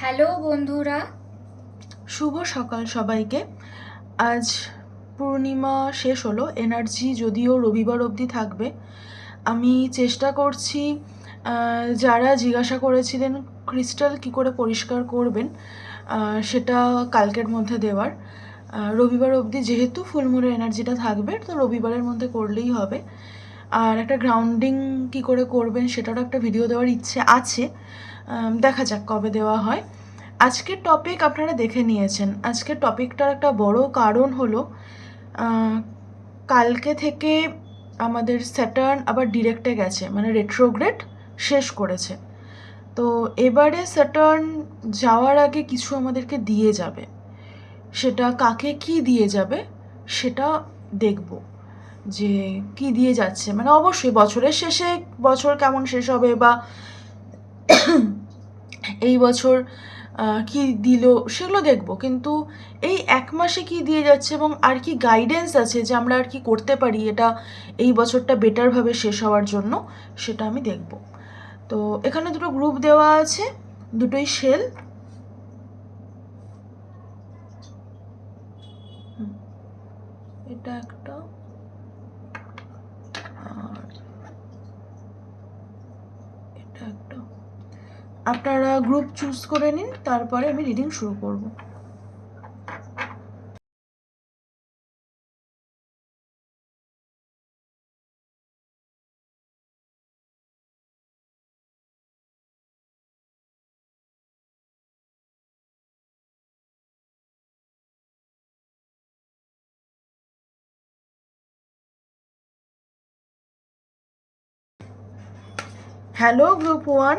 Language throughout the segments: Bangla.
হ্যালো বন্ধুরা। শুভ সকাল সবাইকে। আজ পূর্ণিমা শেষ হলো এনার্জি যদিও রবিবার অবধি থাকবে। আমি চেষ্টা করছি যারা জিজ্ঞাসা করেছিলেন ক্রিস্টাল কি করে পরিষ্কার করবেন সেটা কালকের মধ্যে দেওয়ার। রবিবার অবধি যেহেতু ফুলমুনের এনার্জিটা থাকবে, তো রবিবারের মধ্যে করলেই হবে। আর একটা গ্রাউন্ডিং কি করে করবেন, সেটারও একটা ভিডিও দেওয়ার ইচ্ছে আছে। দেখা যাক কবে দেওয়া হয়। আজকের টপিক আপনারা দেখে নিয়েছেন। আজকের টপিকটার একটা বড় কারণ হলো কালকে থেকে আমাদের স্যাটার্ন আবার ডিরেক্টে গেছে মানে রেট্রোগ্রেড শেষ করেছে। তো এবারে স্যাটার্ন যাওয়ার আগে কিছু আমাদেরকে দিয়ে যাবে। সেটা কাকে কি দিয়ে যাবে সেটা দেখব, যে কি দিয়ে যাচ্ছে। মানে অবশ্যই বছরের শেষে বছর কেমন শেষ হবে বা এই বছর কি দিল সেগুলো দেখব। কিন্তু এই এক মাসে কি দিয়ে যাচ্ছে এবং আর কি গাইডেন্স আছে যে আমরা আর কি করতে পারি এটা, এই বছরটা বেটারভাবে শেষ হওয়ার জন্য, সেটা আমি দেখব। তো এখানে দুটো গ্রুপ দেওয়া আছে, দুটোই সেল এটা একটা আর এটা একটা আপনারা গ্রুপ চুজ করে নিন তারপরে আমি রিডিং শুরু করব। হ্যালো গ্রুপ ওয়ান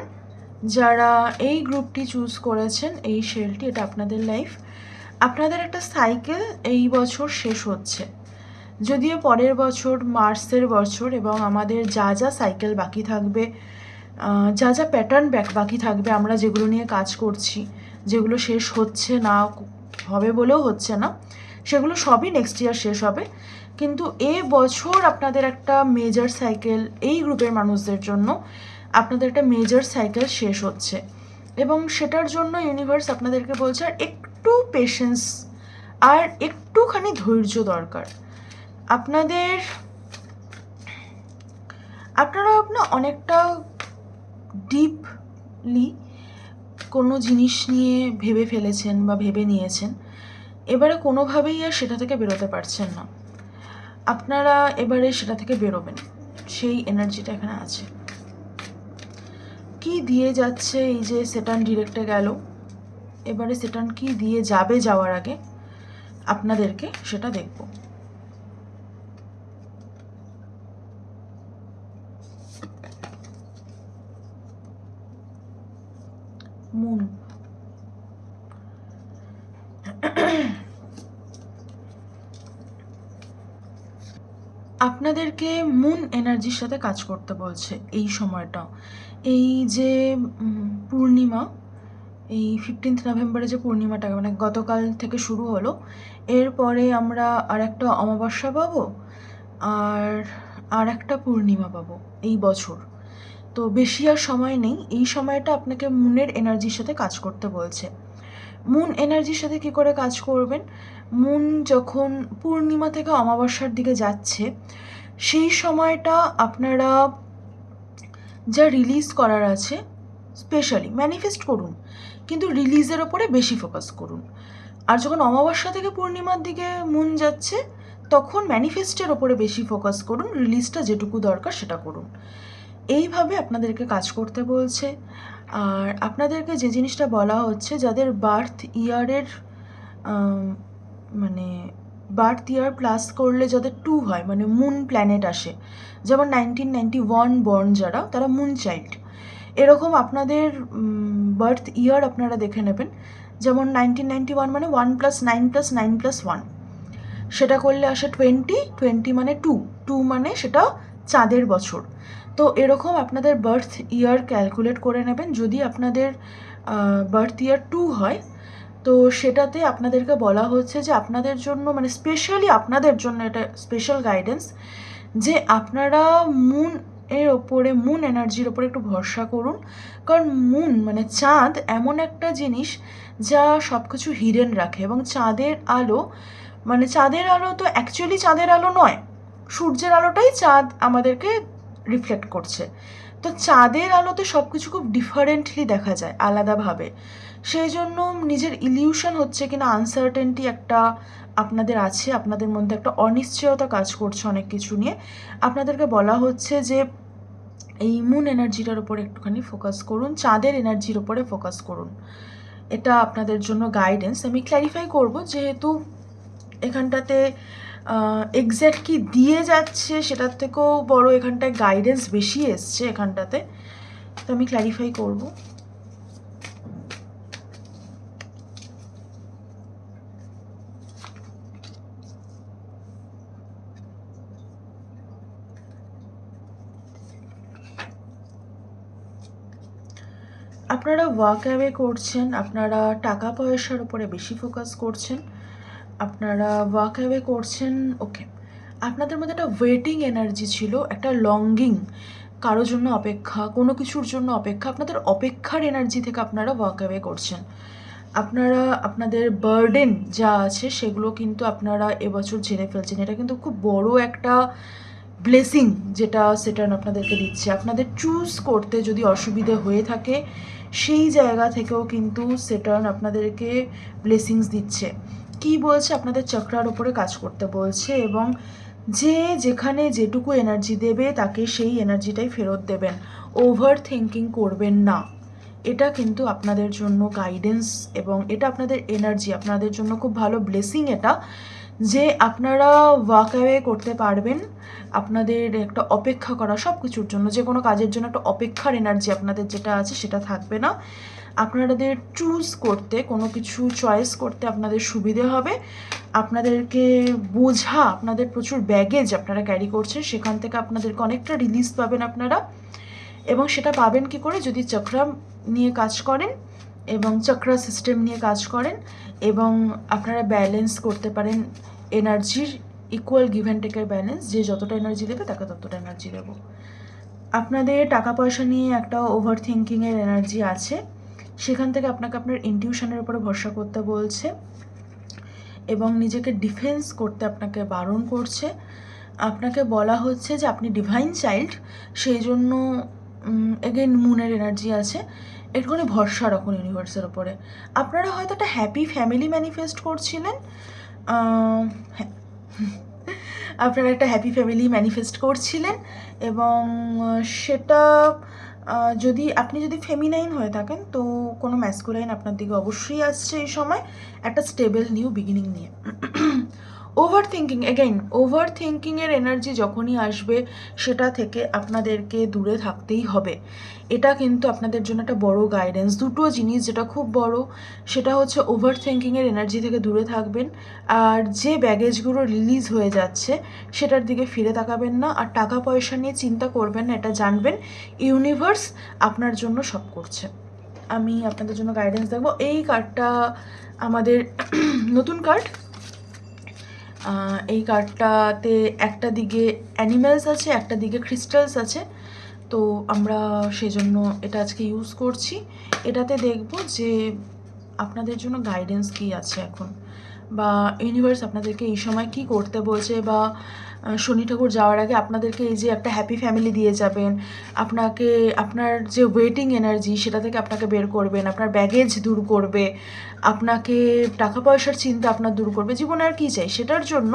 যারা এই গ্রুপটি চুজ করেছেন, এই শেলটি, এটা আপনাদের লাইফ। আপনাদের একটা সাইকেল এই বছর শেষ হচ্ছে। যদিও পরের বছর, মার্চের বছর, এবং আমাদের যা যা সাইকেল বাকি থাকবে যা যা প্যাটার্ন ব্যাক বাকি থাকবে, আমরা যেগুলো নিয়ে কাজ করছি, যেগুলো শেষ হচ্ছে না, হবে বলেও হচ্ছে না, সেগুলো সবই নেক্সট ইয়ার শেষ হবে। কিন্তু এ বছর আপনাদের একটা মেজর সাইকেল এই গ্রুপের মানুষদের জন্য আপনাদের একটা মেজর সাইকেল শেষ হচ্ছে। এবং সেটার জন্য ইউনিভার্স আপনাদেরকে বলছে আর একটু পেশেন্স আর একটুখানি ধৈর্য দরকার। আপনাদের, আপনারা আপনার অনেকটা ডিপলি কোনো জিনিস নিয়ে ভেবে ফেলেছেন বা ভেবে নিয়েছেন। এবারে কোনোভাবেই আর সেটা থেকে বেরোতে পারছেন না। আপনারা এবারে সেটা থেকে বেরোবেন। সেই এনার্জিটা এখানে আছে। কি দিয়ে যাচ্ছে এই যে সেটান ডিরেক্টে গেল? এবারে সেটান কি দিয়ে যাবে যাওয়ার আগে? আপনাদেরকে সেটা দেখব। মুন। আপনাদেরকে মুন এনার্জির সাথে কাজ করতে বলছে এই সময়টা। এই যে পূর্ণিমা, এই ফিফটিন্থ নভেম্বরে যে পূর্ণিমাটা মানে গতকাল থেকে শুরু হলো, এরপরে আমরা আর একটা অমাবস্যা পাবো, আর আর একটা পূর্ণিমা পাবো এই বছর। তো বেশি আর সময় নেই, এই সময়টা আপনাকে মুনের এনার্জির সাথে কাজ করতে বলছে। মুন এনার্জির সাথে কি করে কাজ করবেন? মুন যখন পূর্ণিমা থেকে অমাবস্যার দিকে যাচ্ছে, সেই সময়টা আপনারা যা রিলিজ করার আছে স্পেশালি ম্যানিফেস্ট করুন। কিন্তু রিলিজের ওপরে বেশি ফোকাস করুন। আর যখন অমাবস্যা থেকে পূর্ণিমার দিকে মুন যাচ্ছে, তখন ম্যানিফেস্টের ওপরে বেশি ফোকাস করুন রিলিজটা যেটুকু দরকার সেটা করুন। এইভাবে আপনাদেরকে কাজ করতে বলছে। আর আপনাদেরকে যে জিনিসটা বলা হচ্ছে, যাদের বার্থ ইয়ারের মানে বার্থ ইয়ার প্লাস করলে যাদের টু হয় মানে মুন প্ল্যানেট আসে, যেমন নাইনটিন নাইনটি ওয়ান বর্ন যারা, তারা মুন চাইল্ড। এরকম আপনাদের বার্থ ইয়ার আপনারা দেখে নেবেন, যেমন নাইনটিন নাইনটি ওয়ান মানে one plus nine plus nine plus one. সেটা করলে আসে টোয়েন্টি টোয়েন্টি মানে টু টু মানে সেটা চাঁদের বছর। তো এরকম আপনাদের বার্থ ইয়ার ক্যালকুলেট করে নেবেন। যদি আপনাদের বার্থ ইয়ার টু হয়, তো সেটাতে আপনাদেরকে বলা হচ্ছে যে আপনাদের জন্য মানে স্পেশালি আপনাদের জন্য এটা স্পেশাল গাইডেন্স যে আপনারা মুন এর ওপরে মুন এনার্জির ওপরে একটু ভরসা করুন। কারণ মুন মানে চাঁদ এমন একটা জিনিস যা সব কিছু হিডেন রাখে এবং চাঁদের আলো মানে চাঁদের আলো তো অ্যাকচুয়ালি চাঁদের আলো নয়, সূর্যের আলোটাই চাঁদ আমাদেরকে রিফ্লেক্ট করছে। তো চাঁদের আলোতে সব কিছু খুব ডিফারেন্টলি দেখা যায়, আলাদাভাবে। সেই জন্য নিজের ইলিউশন হচ্ছে কিনা আনসার্টেনটি একটা আপনাদের আছে, আপনাদের মধ্যে একটা অনিশ্চয়তা কাজ করছে অনেক কিছু নিয়ে। আপনাদেরকে বলা হচ্ছে যে, এই মুন এনার্জিটার উপর একটুখানি ফোকাস করুন, চাঁদের এনার্জির উপরে ফোকাস করুন। এটা আপনাদের জন্য গাইডেন্স আমি ক্ল্যারিফাই করব, যেহেতু এখানটাতে এক্স্যাক্ট কি দিয়ে যাচ্ছে সেটার থেকেও বড় এখানটায় গাইডেন্স বেশি এসছে এখানটাতে। তো আমি ক্ল্যারিফাই করব। আপনারা ওয়াক অ্যাওয়ে করছেন, আপনারা টাকা পয়সার উপরে বেশি ফোকাস করছেন আপনারা ওয়াক অ্যাওয়ে করছেন ওকে আপনাদের মধ্যে একটা ওয়েটিং এনার্জি ছিল, একটা লঙ্গিং কারও জন্য অপেক্ষা, কোনো কিছুর জন্য অপেক্ষা, আপনাদের অপেক্ষার এনার্জি থেকে আপনারা ওয়াক অ্যাওয়ে করছেন। আপনারা, আপনাদের বার্ডেন যা আছে, সেগুলো কিন্তু আপনারা এবছর ঝেড়ে ফেলছেন। এটা কিন্তু খুব বড় একটা ব্লেসিং যেটা সেটার্ন আপনাদেরকে দিচ্ছে। আপনাদের চুজ করতে যদি অসুবিধে হয়ে থাকে, সেই জায়গা থেকেও কিন্তু সেটার্ন আপনাদেরকে ব্লেসিংস দিচ্ছে। কি বলছে, আপনাদের চক্রার ওপরে কাজ করতে বলছে এবং যে যেখানে যেটুকু এনার্জি দেবে তাকে সেই এনার্জিটাই ফেরত দেবেন। ওভার থিঙ্কিং করবেন না। এটা কিন্তু আপনাদের জন্য গাইডেন্স এবং এটা আপনাদের এনার্জি আপনাদের জন্য খুব ভালো ব্লেসিং এটা যে আপনারা ওয়াক অ্যাওয়ে করতে পারবেন। আপনাদের একটা অপেক্ষা করা সব কিছুর জন্য যে কোনো কাজের জন্য একটা অপেক্ষার এনার্জি আপনাদের যেটা আছে সেটা থাকবে না। আপনাদের চুজ করতে, কোনো কিছু চয়েস করতে আপনাদের সুবিধে হবে। আপনাদেরকে বোঝা, আপনাদের প্রচুর ব্যাগেজ আপনারা ক্যারি করছেন, সেখান থেকে আপনাদেরকে অনেকটা রিলিজ পাবেন আপনারা। এবং সেটা পাবেন কি করে? যদি চক্রা নিয়ে কাজ করেন এবং চক্রা সিস্টেম নিয়ে কাজ করেন এবং আপনারা ব্যালেন্স করতে পারেন এনার্জির ইকুয়াল গিভ অ্যান্ড টেকের ব্যালেন্স যে যতটা এনার্জি দেবে তাকে ততটা এনার্জি দেবো। আপনাদের টাকা পয়সা নিয়ে একটা ওভার থিঙ্কিংয়ের এনার্জি আছে। সেখান থেকে আপনাকে আপনার ইনটিউশনের উপরে ভরসা করতে বলছে এবং নিজেকে ডিফেন্স করতে আপনাকে বারণ করছে। আপনাকে বলা হচ্ছে যে আপনি ডিভাইন চাইল্ড সেই জন্য এগেন মুনের এনার্জি আছে। একটুখানি ভরসা রাখুন ইউনিভার্সের ওপরে আপনারা হয়তো একটা হ্যাপি ফ্যামিলি ম্যানিফেস্ট করছিলেন। হ্যাঁ। আপনারা একটা হ্যাপি ফ্যামিলি ম্যানিফেস্ট করছিলেন এবং সেটা যদি আপনি যদি ফেমিনাইন হয়ে থাকেন, তো কোনো ম্যাসকুলাইন আপনার দিকে অবশ্যই আসছে এই সময়। একটা স্টেবল নিউ বিগিনিং নিয়ে। ওভার থিঙ্কিং এগেইন ওভার থিঙ্কিংয়ের এনার্জি যখনই আসবে, সেটা থেকে আপনাদেরকে দূরে থাকতেই হবে। এটা কিন্তু আপনাদের জন্য একটা বড় গাইডেন্স দুটো জিনিস যেটা খুব বড়, সেটা হচ্ছে ওভার থিঙ্কিংয়ের এনার্জি থেকে দূরে থাকবেন, আর যে ব্যাগেজগুলো রিলিজ হয়ে যাচ্ছে, সেটার দিকে ফিরে তাকাবেন না, আর টাকা পয়সা নিয়ে চিন্তা করবেন না, এটা জানবেন। ইউনিভার্স আপনার জন্য সব করছে। আমি আপনাদের জন্য গাইডেন্স দেবো এই কার্ডটা আমাদের নতুন কার্ড এই কার্ডটাতে একটা দিকে অ্যানিম্যালস আছে, একটা দিকে ক্রিস্টালস আছে। তো আমরা সেজন্য এটা আজকে ইউজ করছি। এটাতে দেখব যে আপনাদের জন্য গাইডেন্স কী আছে এখন? বা ইউনিভার্স আপনাদেরকে এই সময় কি করতে বলছে বা শনি ঠাকুর যাওয়ার আগে আপনাদেরকে এই যে একটা হ্যাপি ফ্যামিলি দিয়ে যাবেন, আপনাকে, আপনার যে ওয়েটিং এনার্জি সেটা থেকে আপনাকে বের করবেন, আপনার ব্যাগেজ দূর করবে, আপনাকে টাকা পয়সার চিন্তা আপনার দূর করবে, জীবনে আর কী চাই সেটার জন্য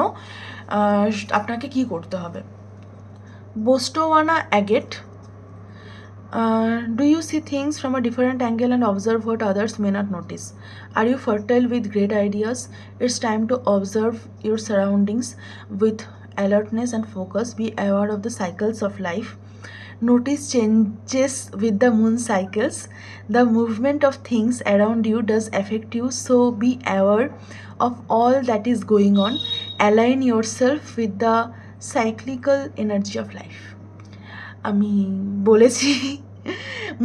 আপনাকে কি করতে হবে Botswana agate do you see things from a different angle and observe what others may not notice? Are you fertile with great ideas? It's time to observe your surroundings with alertness and focus. Be aware of the cycles of life. Notice changes with the moon cycles. The movement of things around you does affect you, so be aware of all that is going on. Align yourself with the cyclical energy of life. আমি বলেছি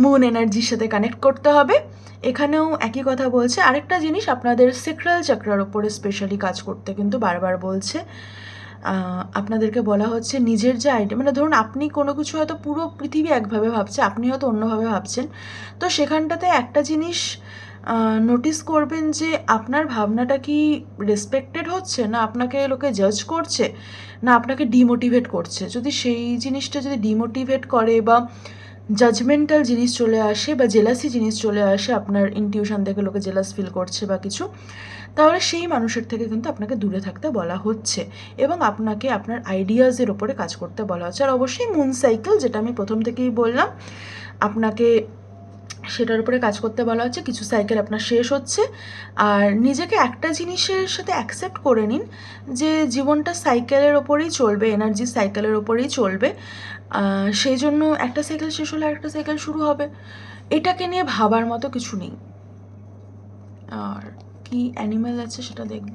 মুন এনার্জির সাথে কানেক্ট করতে হবে এখানেও একই কথা বলছে আরেকটা জিনিস আপনাদের সেক্রাল চাকরার ওপরে স্পেশালি কাজ করতে কিন্তু বারবার বলছে আপনাদেরকে বলা হচ্ছে নিজের যে আইডিয়া মানে ধরুন আপনি কোনো কিছু হয়তো পুরো পৃথিবী একভাবে ভাবছে, আপনি হয়তো অন্যভাবে ভাবছেন। তো সেখানটাতে একটা জিনিস নোটিস করবেন যে আপনার ভাবনাটা কি রেসপেক্টেড হচ্ছে? না আপনাকে লোকে জাজ করছে? না আপনাকে ডিমোটিভেট করছে? যদি সেই জিনিসটা যদি ডিমোটিভেট করে বা জাজমেন্টাল জিনিস চলে আসে বা জেলাসি জিনিস চলে আসে, আপনার ইনটিউশন দেখে লোকে জেলাস ফিল করছে বা কিছু তাহলে সেই মানুষের থেকে কিন্তু আপনাকে দূরে থাকতে বলা হচ্ছে এবং আপনাকে আপনার আইডিয়াজের ওপরে কাজ করতে বলা হচ্ছে। আর অবশ্যই মুন সাইকেল যেটা আমি প্রথম থেকেই বললাম, আপনাকে সেটার উপরে কাজ করতে বলা হচ্ছে, কিছু সাইকেল আপনার শেষ হচ্ছে। আর নিজেকে একটা জিনিসের সাথে অ্যাকসেপ্ট করে নিন যে জীবনটা সাইকেলের ওপরেই চলবে এনার্জি সাইকেলের ওপরেই চলবে। সেই জন্য একটা সাইকেল শেষ হলে একটা সাইকেল শুরু হবে। এটাকে নিয়ে ভাবার মতো কিছু নেই। আর কি অ্যানিমেল আছে সেটা দেখব।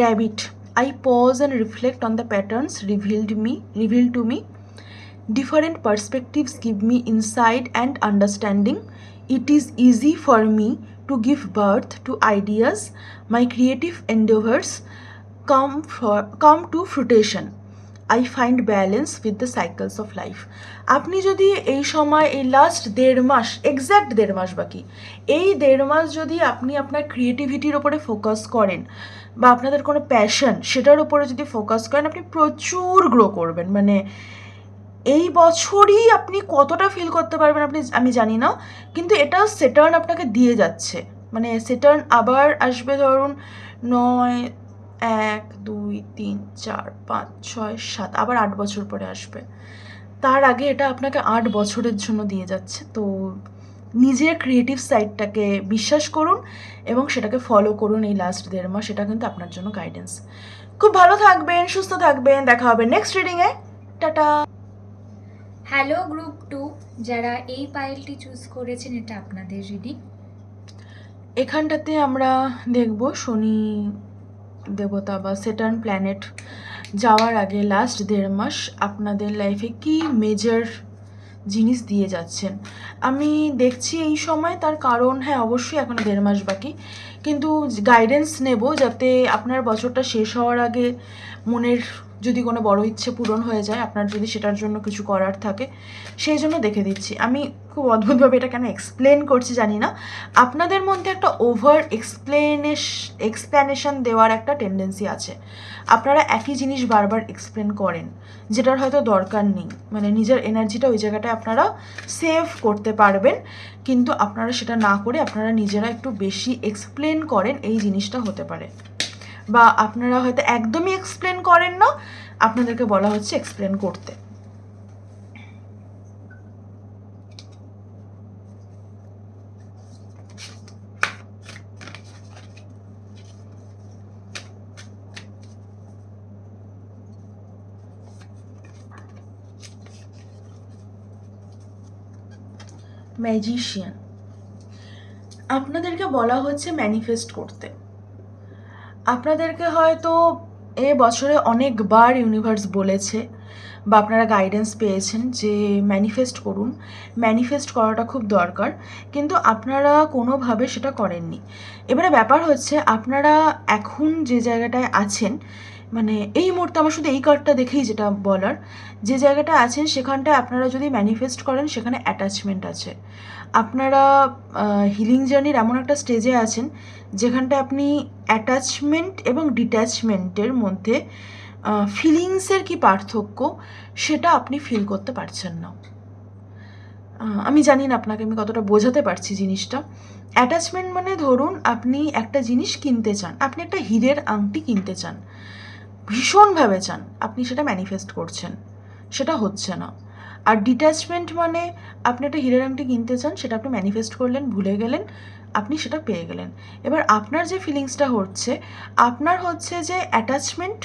Rabbit I pause and reflect on the patterns revealed me reveal to me different perspectives give me insight and understanding it is easy for me to give birth to ideas my creative endeavours come for come to fruition i find balance with the cycles of life আপনি যদি এই সময়, এই লাস্ট দেড় মাস এক্স্যাক্ট দেড় মাস বাকি, এই দেড় মাস যদি আপনি আপনার ক্রিয়েটিভিটির ওপরে ফোকাস করেন বা আপনাদের কোনো প্যাশন সেটার উপরে যদি ফোকাস করেন, আপনি প্রচুর গ্রো করবেন। মানে এই বছরই আপনি কতটা ফিল করতে পারবেন আপনি, আমি জানি না, কিন্তু এটা সেটার্ন আপনাকে দিয়ে যাচ্ছে। মানে সেটার্ন আবার আসবে ধরুন নয় এক দুই তিন চার পাঁচ ছয় সাত আবার আট বছর পরে আসবে। তার আগে এটা আপনাকে আট বছরের জন্য দিয়ে যাচ্ছে। তো নিজের ক্রিয়েটিভ সাইডটাকে বিশ্বাস করুন এবং সেটাকে ফলো করুন এই লাস্ট দেড় মাস। এটা কিন্তু আপনার জন্য গাইডেন্স খুব ভালো থাকবেন সুস্থ থাকবেন। দেখা হবে নেক্সট রিডিংয়ে টাটা। হ্যালো গ্রুপ টু যারা এই পাইলটি চুজ করেছেন এটা আপনাদের রিডিং এখানটাতে আমরা দেখব শনি দেবতা বা সেটার্ন প্ল্যানেট যাওয়ার আগে লাস্ট দেড় মাস আপনাদের লাইফে কি মেজর জিনিস দিয়ে যাচ্ছেন? আমি দেখছি এই সময় তার কারণ হ্যাঁ অবশ্যই এখন দেড় মাস বাকি, কিন্তু গাইডেন্স নেব যাতে আপনার বছরটা শেষ হওয়ার আগে মনের যদি কোনো বড় ইচ্ছে পূরণ হয়ে যায়, আপনার যদি সেটার জন্য কিছু করার থাকে, সেই জন্য দেখে দিচ্ছি। আমি খুব অদ্ভুতভাবে এটা কেন এক্সপ্লেন করছি জানি না। আপনাদের মধ্যে একটা ওভার এক্সপ্লেনেশ এক্সপ্লেনেশন দেওয়ার একটা টেন্ডেন্সি আছে। আপনারা একই জিনিস বারবার এক্সপ্লেন করেন, যেটার হয়তো দরকার নেই। মানে নিজের এনার্জিটা ওই জায়গাটায় আপনারা সেভ করতে পারবেন, কিন্তু আপনারা সেটা না করে আপনারা নিজেরা একটু বেশি এক্সপ্লেন করেন, এই জিনিসটা হতে পারে। বা আপনারা হয়তো একদমই এক্সপ্লেন করেন না, আপনাদেরকে বলা হচ্ছে এক্সপ্লেন করতে। ম্যাজিশিয়ান আপনাদেরকে বলা হচ্ছে ম্যানিফেস্ট করতে। আপনাদেরকে হয়তো এ বছরে অনেকবার ইউনিভার্স বলেছে বা আপনারা গাইডেন্স পেয়েছেন যে ম্যানিফেস্ট করুন। ম্যানিফেস্ট করাটা খুব দরকার, কিন্তু আপনারা কোনোভাবে সেটা করেননি। এবারে ব্যাপার হচ্ছে, আপনারা এখন যে জায়গাটায় আছেন মানে এই মুহূর্তে আমার শুধু এই কার্ডটা দেখেই যেটা বলার, যে জায়গাটা আছেন সেখানটায় আপনারা যদি ম্যানিফেস্ট করেন সেখানে অ্যাটাচমেন্ট আছে। আপনারা হিলিং জার্নির এমন একটা স্টেজে আছেন যেখানটায় আপনি অ্যাটাচমেন্ট এবং ডিট্যাচমেন্টের মধ্যে ফিলিংসের কি পার্থক্য সেটা আপনি ফিল করতে পারছেন না। আমি জানি না আপনাকে আমি কতটা বোঝাতে পারছি জিনিসটা। অ্যাটাচমেন্ট মানে ধরুন আপনি একটা জিনিস কিনতে চান, আপনি একটা হীরের আংটি কিনতে চান। ভীষণভাবে চান, আপনি সেটা ম্যানিফেস্ট করছেন, সেটা হচ্ছে না। আর ডিট্যাচমেন্ট মানে আপনি একটা হীরের আংটি কিনতে চান, সেটা আপনি ম্যানিফেস্ট করলেন, ভুলে গেলেন, আপনি সেটা পেয়ে গেলেন। এবার আপনার যে ফিলিংসটা হচ্ছে, আপনার হচ্ছে যে অ্যাটাচমেন্ট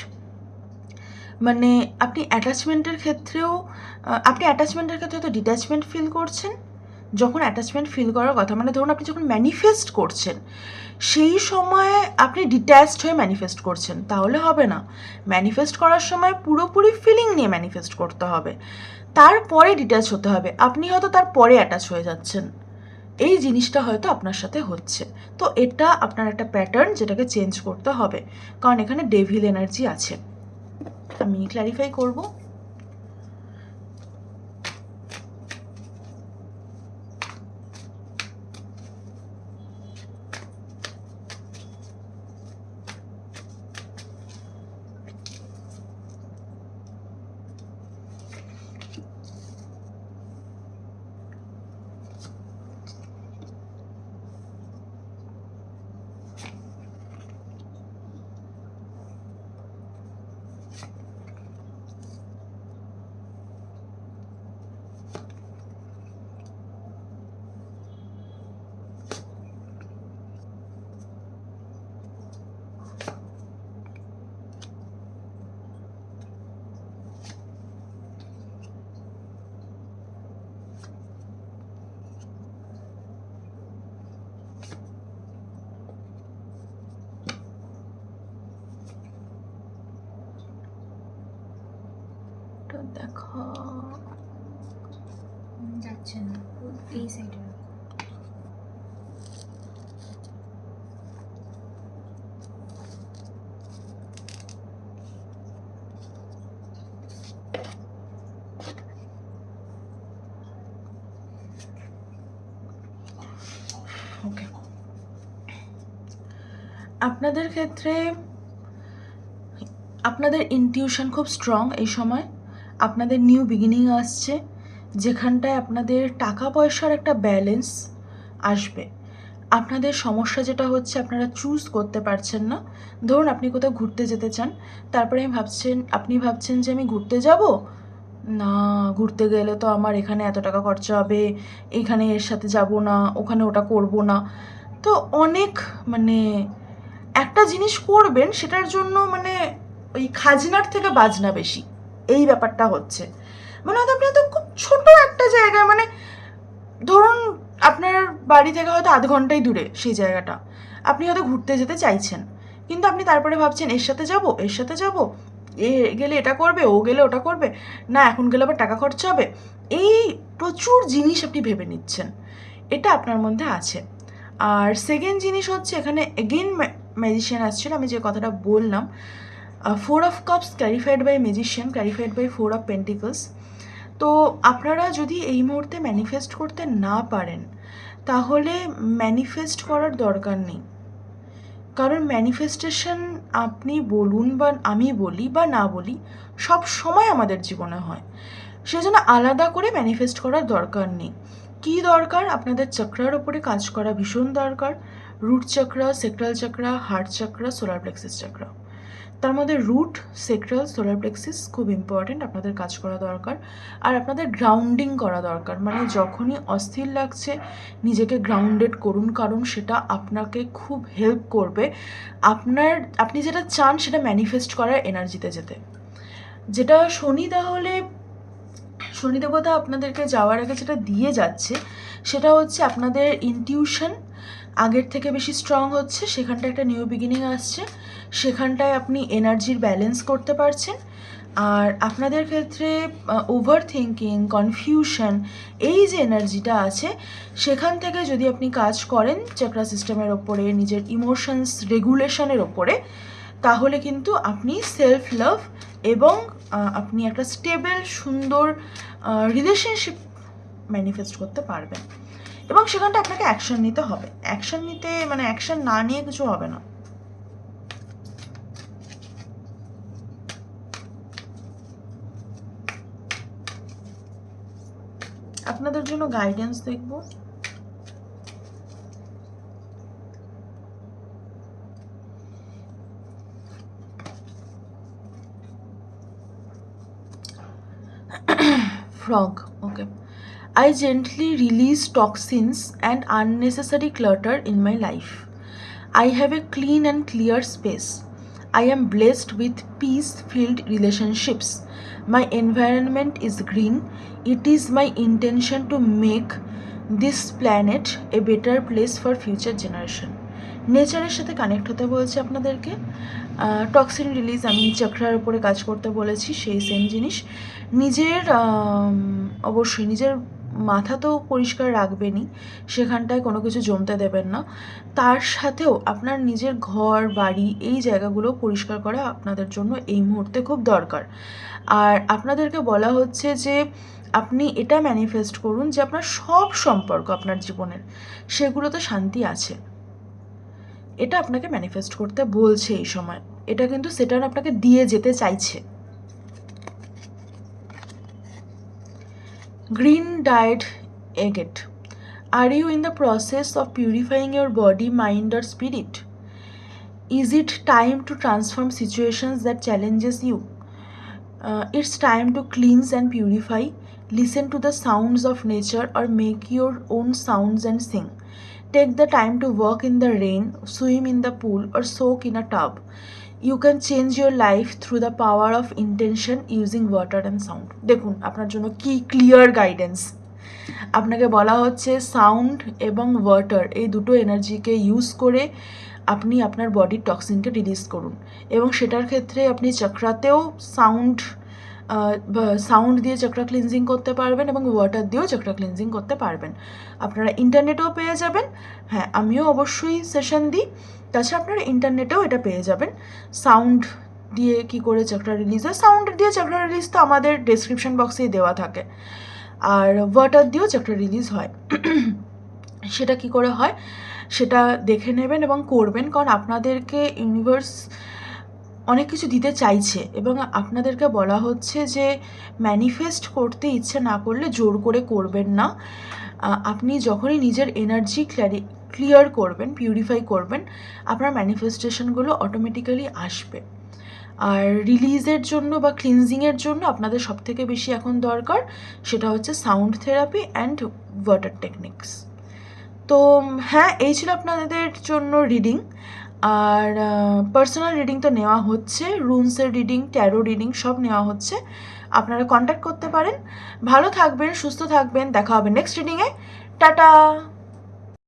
মানে আপনি অ্যাটাচমেন্টের ক্ষেত্রেও আপনি অ্যাটাচমেন্টের ক্ষেত্রে তো ডিট্যাচমেন্ট ফিল করছেন যখন অ্যাটাচমেন্ট ফিল করার কথা মানে ধরুন আপনি যখন ম্যানিফেস্ট করছেন, সেই সময়ে আপনি ডিট্যাচড হয়ে ম্যানিফেস্ট করছেন, তাহলে হবে না। ম্যানিফেস্ট করার সময় পুরোপুরি ফিলিং নিয়ে ম্যানিফেস্ট করতে হবে। তারপরে ডিট্যাচ হতে হবে। আপনি হয়তো তারপরে অ্যাটাচ হয়ে যাচ্ছেন। এই জিনিসটা হয়তো আপনার সাথে হচ্ছে। তো এটা আপনার একটা প্যাটার্ন যেটাকে চেঞ্জ করতে হবে। কারণ এখানে ডেভিল এনার্জি আছে। আমি ক্ল্যারিফাই করব। আপনাদের ক্ষেত্রে আপনাদের ইনটিউশন খুব স্ট্রং এই সময়। আপনাদের নিউ বিগিনিং আসছে, যেখানটায় আপনাদের টাকা পয়সার একটা ব্যালেন্স আসবে। আপনাদের সমস্যা যেটা হচ্ছে, আপনারা চুজ করতে পারছেন না। ধরুন আপনি কোথাও ঘুরতে যেতে চান, তারপরে আমি ভাবছেন, আপনি ভাবছেন যে আমি ঘুরতে যাব? না, ঘুরতে গেলে তো আমার এখানে এত টাকা খরচা হবে, এখানে এর সাথে যাব না, ওখানে ওটা করব না। তো অনেক মানে একটা জিনিস করবেন, সেটার জন্য মানে ওই খাজনার থেকে বাজনা বেশি। এই ব্যাপারটা হচ্ছে। মানে হয়তো আপনি হয়তো খুব ছোট একটা জায়গায় মানে ধরুন আপনার বাড়ি থেকে হয়তো আধ ঘন্টাই দূরে সেই জায়গাটা। আপনি হয়তো ঘুরতে যেতে চাইছেন, কিন্তু আপনি তারপরে ভাবছেন, এর সাথে যাব, এর সাথে যাব। এ গেলে এটা করবে, ও গেলে ওটা করবে। না, এখন গেলে আবার টাকা খরচা হবে। এই প্রচুর জিনিস আপনি ভেবে নিচ্ছেন। এটা আপনার মধ্যে আছে। আর সেকেন্ড জিনিস হচ্ছে, এখানে এগেন ম্যাজিশিয়ান আসছিল, আমি যে কথাটা বললাম four of cups clarified by magician clarified by four of pentacles তো আপনারা যদি এই মুহূর্তে ম্যানিফেস্ট করতে না পারেন, তাহলে ম্যানিফেস্ট করার দরকার নেই। কারণ ম্যানিফেস্টেশন আপনি বলুন বা আমি বলি বা না বলি, সব সময় আমাদের জীবনে হয়। সেজন্য আলাদা করে ম্যানিফেস্ট করার দরকার নেই। কী দরকার? আপনাদের চক্রার ওপরে কাজ করা ভীষণ দরকার। Root chakra sacral chakra heart chakra solar plexus chakra তার মধ্যে রুট সেক্রাল সোলার প্লেক্সিস খুব ইম্পর্ট্যান্ট আপনাদের কাজ করা দরকার। আর আপনাদের গ্রাউন্ডিং করা দরকার। মানে যখনই অস্থির লাগছে, নিজেকে গ্রাউন্ডেড করুন, কারণ সেটা আপনাকে খুব হেল্প করবে। আপনার, আপনি যেটা চান সেটা ম্যানিফেস্ট করার এনার্জিতে যেতে। যেটা শনি তাহলে, শনি দেবতা আপনাদেরকে যাওয়ার আগে যেটা দিয়ে যাচ্ছে, সেটা হচ্ছে আপনাদের ইনটিউশন আগের থেকে বেশি স্ট্রং হচ্ছে, সেখানটা একটা নিউ বিগিনিং আসছে। সেখানটায় আপনি এনার্জির ব্যালেন্স করতে পারছেন। আর আপনাদের ক্ষেত্রে ওভার থিঙ্কিং কনফিউশন এই যে এনার্জিটা আছে, সেখান থেকে যদি আপনি কাজ করেন চক্রা সিস্টেমের ওপরে, নিজের ইমোশনস রেগুলেশনের ওপরে, তাহলে কিন্তু আপনি সেলফ লাভ এবং আপনি একটা স্টেবল সুন্দর রিলেশনশিপ ম্যানিফেস্ট করতে পারবেন। এবং সেখানটা আপনাকে অ্যাকশন নিতে হবে। অ্যাকশন নিতে মানে অ্যাকশন না নিয়ে কিছু হবে না। আপনাদের জন্য গাইডেন্স দেখব frog okay i gently release toxins and unnecessary clutter in my life i have a clean and clear space i am blessed with peace filled relationships my environment is green it is my intention to make this planet a better place for future generation নেচারের সাথে কানেক্ট হতে বলছে আপনাদেরকে টক্সিন রিলিজ আমি চক্রার উপরে কাজ করতে বলেছি সেই সেম জিনিস নিজের অবশ্যই নিজের মাথা তো পরিষ্কার রাখবেনই, সেখানটায় কোনো কিছু জমতে দেবেন না। তার সাথেও আপনার নিজের ঘর, বাড়ি এই জায়গাগুলো পরিষ্কার করা আপনাদের জন্য এই মুহূর্তে খুব দরকার। আর আপনাদেরকে বলা হচ্ছে যে, আপনি এটা ম্যানিফেস্ট করুন যে আপনার সব সম্পর্ক আপনার জীবনের, সেগুলোতে শান্তি আছে। এটা আপনাকে ম্যানিফেস্ট করতে বলছে এই সময়। এটা কিন্তু সেটার আপনাকে দিয়ে যেতে চাইছে। Green dyed agate. Are you in the process of purifying your body, mind, or spirit? Is it time to transform situations that challenges you? Uh, it's time to cleanse and purify. Listen to the sounds of nature or make your own sounds and sing. Take the time to walk in the rain, swim in the pool, or soak in a tub. You can change your life through the power of intention using water and sound দেখুন, আপনার জন্য কি ক্লিয়ার গাইডেন্স আপনাকে বলা হচ্ছে সাউন্ড এবং ওয়াটার এই দুটো এনার্জিকে ইউজ করে আপনি আপনার বডির টক্সিনকে রিলিজ করুন। এবং সেটার ক্ষেত্রে আপনি চক্রাতেও সাউন্ড সাউন্ড দিয়ে চক্রা ক্লিনজিং করতে পারবেন এবং ওয়াটার দিয়েও চক্রা ক্লিনজিং করতে পারবেন। আপনারা ইন্টারনেটেও পেয়ে যাবেন। হ্যাঁ আমিও অবশ্যই সেশন দিই। তাছাড়া আপনারা ইন্টারনেটেও এটা পেয়ে যাবেন। সাউন্ড দিয়ে কি করে চক্রা রিলিজ হয়? সাউন্ড দিয়ে চক্রা রিলিজ তো আমাদের ডেসক্রিপশন বক্সেই দেওয়া থাকে। আর ওয়াটার দিয়েও চক্রা রিলিজ হয়। সেটা কি করে হয়? সেটা দেখে নেবেন এবং করবেন, কারণ আপনাদেরকে ইউনিভার্স অনেক কিছু দিতে চাইছে এবং আপনাদেরকে বলা হচ্ছে যে ম্যানিফেস্ট করতে ইচ্ছে না করলে জোর করে করবেন না। আপনি যখনই নিজের এনার্জি ক্ল্যারি ক্লিয়ার করবেন পিউরিফাই করবেন, আপনার ম্যানিফেস্টেশনগুলো অটোমেটিক্যালি আসবে। আর রিলিজের জন্য বা ক্লিনজিংয়ের জন্য আপনাদের সবথেকে বেশি এখন দরকার সেটা হচ্ছে sound therapy and water techniques তো হ্যাঁ এই ছিল আপনাদের জন্য রিডিং আর পার্সোনাল রিডিং তো নেওয়া হচ্ছে রুমসের রিডিং ট্যারো রিডিং সব নেওয়া হচ্ছে। আপনারা কন্ট্যাক্ট করতে পারেন। ভালো থাকবেন, সুস্থ থাকবেন, দেখা হবে নেক্সট রিডিংয়ে টাটা!